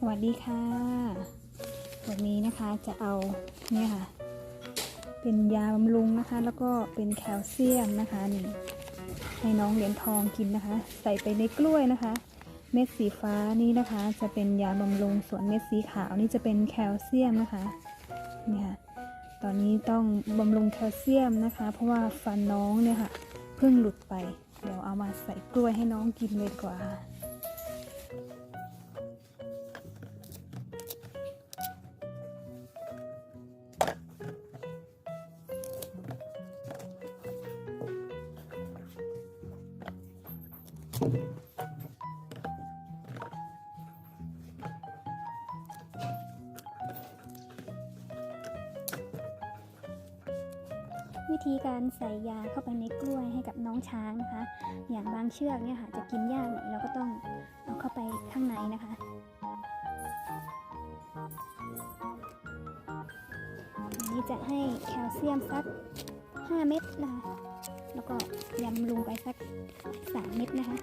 สวัสดีค่ะ วันนี้นะคะจะเอาเนี่ยค่ะ เป็นยาบำรุงนะคะ แล้วก็เป็นแคลเซียมนะคะนี่ให้น้องเหรียญทองกินนะคะ ใส่ไปในกล้วยนะคะ เม็ดสีฟ้านี่นะคะ จะเป็นยาบำรุงส่วนเม็ดสีขาวนี่จะเป็นแคลเซียมนะคะเนี่ยค่ะตอนนี้ต้องบำรุงแคลเซียมนะคะ เพราะว่าฟันน้องเนี่ยค่ะเพิ่งหลุดไป เดี๋ยวเอามาใส่กล้วยให้น้องกินเลยดีกว่า วิธีการใส่ยาเข้าไปในกล้วยให้กับน้องช้างนะคะ อย่างบางเชือกเนี่ยค่ะจะกินยากหน่อยเราก็ต้องเอาเข้าไปข้างในนะคะอันนี้จะให้แคลเซียมสัก 5 เม็ดนะคะ แล้วก็ยำลงไปสักสามเม็ดนะคะ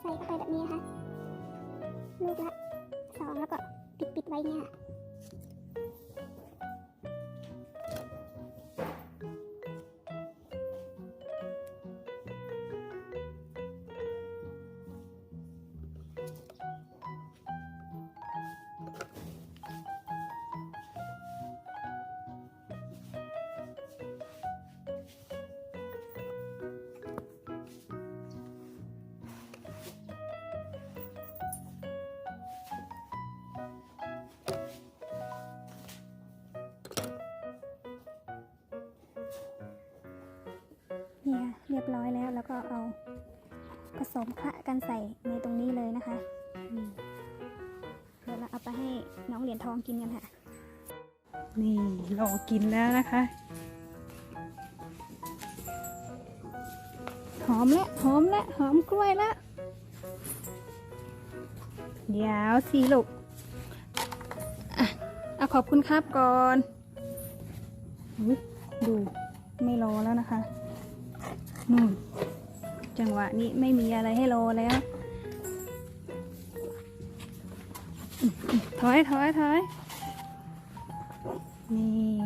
ใส่เข้าไปแบบนี้นะคะ ลูกละสองแล้วก็ปิดปิดไว้เนี่ย แล้วแล้วก็เอาผสมคละกันใส่ในตรงนี้เลยนะคะอืมเดี๋ยวเราเอาไปให้น้องเหรียญทองกินกันค่ะ นี่รอกินแล้วนะคะหอมและหอมและหอมกล้วยและเดี๋ยวสิลูกอะเอาขอบคุณครับก่อนอุ๊ยดูไม่รอแล้วนะคะนู่น จังหวะนี้ไม่มีอะไรให้รอแล้ว ถอยถอยถอยนี่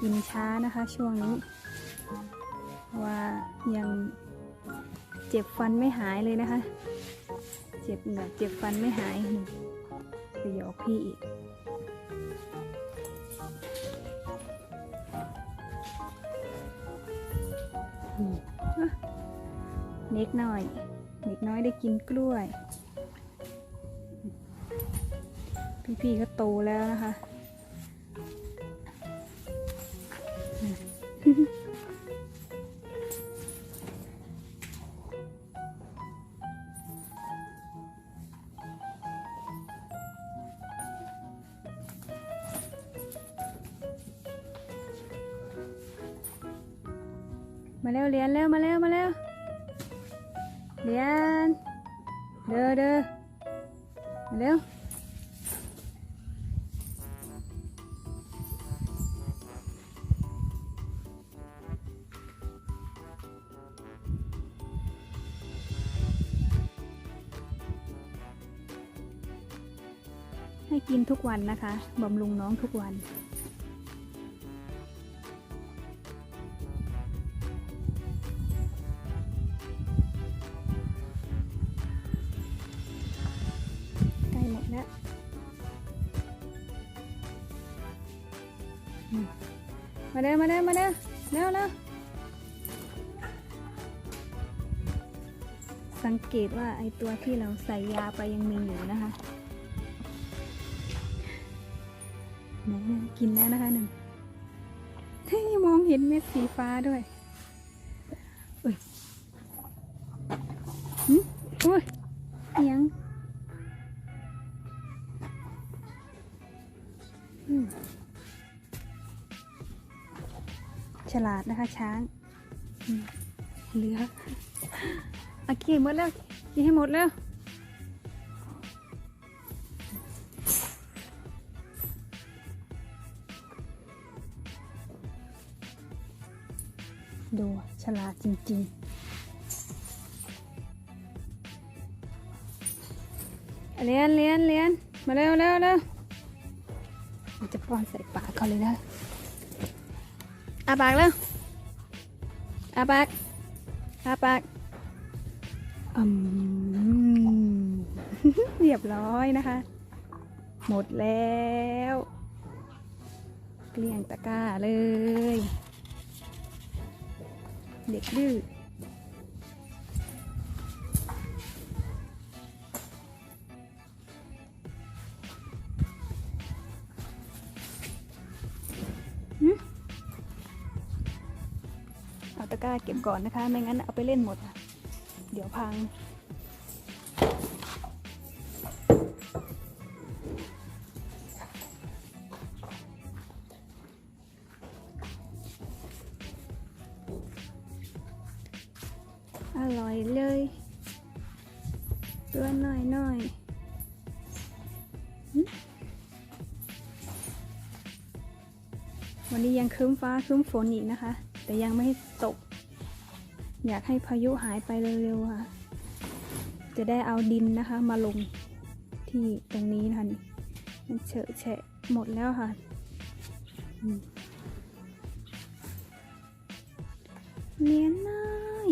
กินช้านะคะช่วงนี้ ยังเจ็บฟันไม่หายเลยนะคะ เจ็บเหงือกเจ็บฟันไม่หายไปหยอกพี่อีกเล็กน้อยเด็กน้อยได้กินกล้วย พี่ๆก็โตแล้วนะคะ มาเร็วเรียนเร็วมาเร็วมาเร็วเรียนเด้อเด้อมาเร็วให้กินทุกวันนะคะบำรุงน้องทุกวัน มาเด้อมาเด้อมาเด้อเร็วเร็วสังเกตว่าไอตัวที่เราใส่ยาไปยังมีอยู่นะคะไหนนะกินแล้วนะคะหนึ่งเฮ้ยมองเห็นเม็ดสีฟ้าด้วยอุ้ยอุ้ยยัง ฉลาดนะคะ ช้างเหลืออากินหมดแล้วกินให้หมดแล้วดูฉลาดจริงๆเลี้ยนเลี้ยนเลี้ยนมาเร็วเร็วเร็วจะป้อนใส่ปากเขาเลยนะ อาปากแล้วอาปากอาปากอืมเรียบร้อยนะคะ หมดแล้วเกลี้ยงตะกร้าเลย เด็กดื้อาเก็บก่อนนะคะ ไม่งั้นเอาไปเล่นหมด เดี๋ยวพัง อร่อยเลย ตัวหน่อยหน่อยวันนี้ยังครึ้มฟ้าครึ้มฝนอีกนะคะ แต่ยังไม่ให้ตก อยากให้พายุหายไปเร็วๆค่ะ จะได้เอาดินนะคะ มาลงที่ตรงนี้นะคะนี่มันเฉอะแฉะหมดแล้วค่ะ เนียนน้อย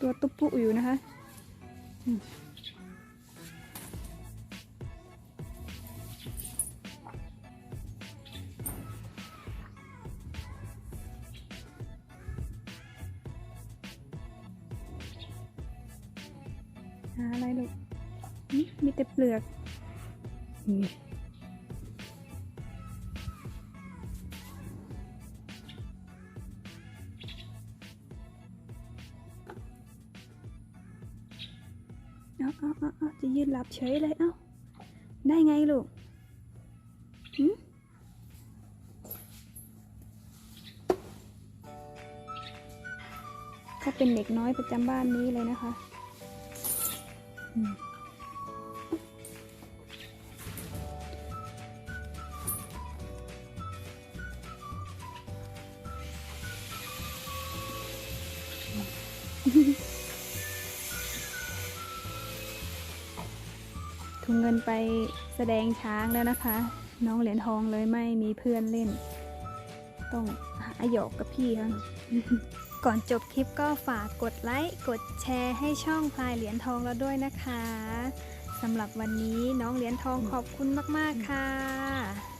ตัวตุ๊ปุอยู่นะคะ หาอะไรลูกมีแต่เปลือกนี่เอาเอาเอาเอาจะยืนหลับเฉยเลยเอ้าได้ไงลูกหึเขาเป็นเด็กน้อยประจำบ้านนี้เลยนะคะ อืมถุงเงินไปแสดงช้างแล้วนะคะ น้องเหรียญทองเลยไม่มีเพื่อนเล่น ต้องหาหยอกกับพี่เขา ก่อนจบคลิปก็ฝากกดไลค์กดแชร์ให้ช่องพลายเหรียญทองเราด้วยนะคะสำหรับวันนี้น้องเหรียญทองขอบคุณมาก ๆ ค่ะ